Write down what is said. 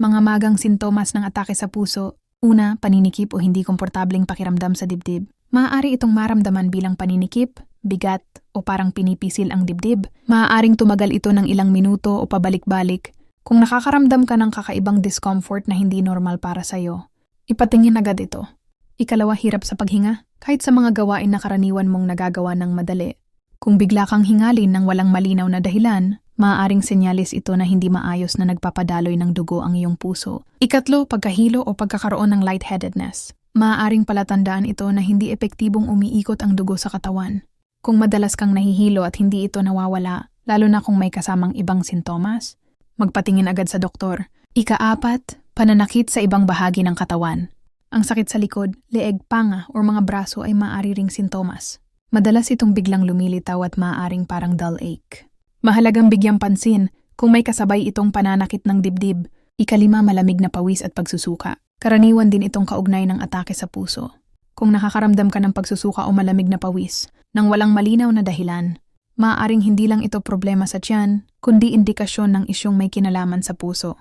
Mga magang sintomas ng atake sa puso. Una, paninikip o hindi komportableng pakiramdam sa dibdib. Maaari itong maramdaman bilang paninikip, bigat, o parang pinipisil ang dibdib. Maaaring tumagal ito ng ilang minuto o pabalik-balik. Kung nakakaramdam ka ng kakaibang discomfort na hindi normal para sa'yo, ipatingin agad ito. Ikalawa, hirap sa paghinga. Kahit sa mga gawain na karaniwan mong nagagawa ng madali. Kung bigla kang hingalin ng walang malinaw na dahilan, maaaring senyalis ito na hindi maayos na nagpapadaloy ng dugo ang iyong puso. Ikatlo, pagkahilo o pagkakaroon ng lightheadedness. Maaaring palatandaan ito na hindi epektibong umiikot ang dugo sa katawan. Kung madalas kang nahihilo at hindi ito nawawala, lalo na kung may kasamang ibang sintomas, magpatingin agad sa doktor. Ikaapat, pananakit sa ibang bahagi ng katawan. Ang sakit sa likod, leeg, panga o mga braso ay maaari ring sintomas. Madalas itong biglang lumilitaw at maaaring parang dull ache. Mahalagang bigyang pansin kung may kasabay itong pananakit ng dibdib. Ikalima malamig na pawis at pagsusuka. Karaniwan din itong kaugnay ng atake sa puso. Kung nakakaramdam ka ng pagsusuka o malamig na pawis, nang walang malinaw na dahilan, maaaring hindi lang ito problema sa tiyan, kundi indikasyon ng isyong may kinalaman sa puso.